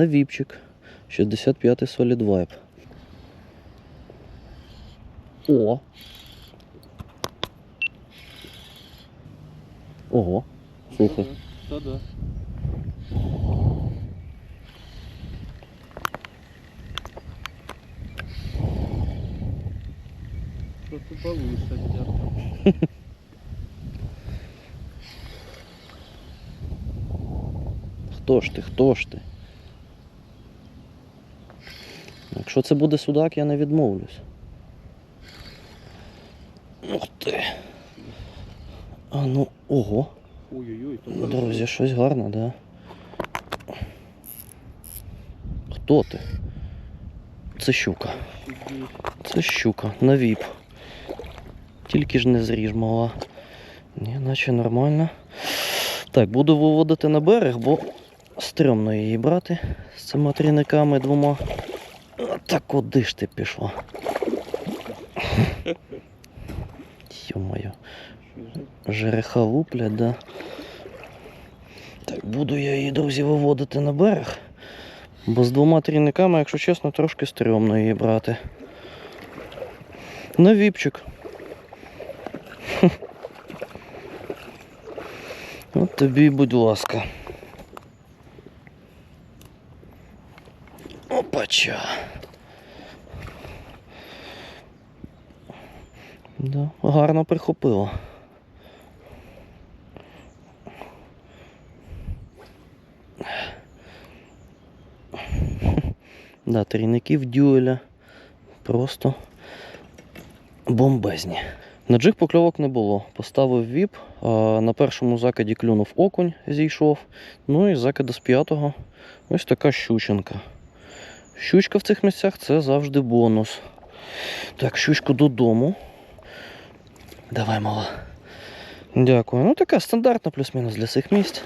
на віпчик. 65-й Solid Vibe. О! Ого. Слухай. Та да. Трохи повыше где-то. Хто ж ти, хто ж ти? Якщо це буде судак, я не відмовлюсь. Ух ти. А ну, ого. Ой-ой-ой, Друзі, щось гарне, да? Хто ти? Це щука. Це щука на віп. Тільки ж не зріж мала. Ні, наче нормально. Так, буду виводити на берег, бо стрьомно її брати з цими трійниками двома. А, Та куди ж ти пішла? Йо-моє. Жереха луплять, да. Так, буду я її, друзі, виводити на берег. Бо з двома трійниками, якщо чесно, трошки стрьомно її брати. На віпчик. От тобі, будь ласка. Опача. Да, гарно прихопило. Да, трійників дюеля просто бомбезні. На джиг покльовок не було. Поставив віп, на першому закиді клюнув окунь, зійшов. Ну і з закиду з п'ятого ось така щученка. Щучка в цих місцях це завжди бонус. Так, щучку додому. Давай, мала. Дякую. Ну така стандартна плюс-мінус для цих місць.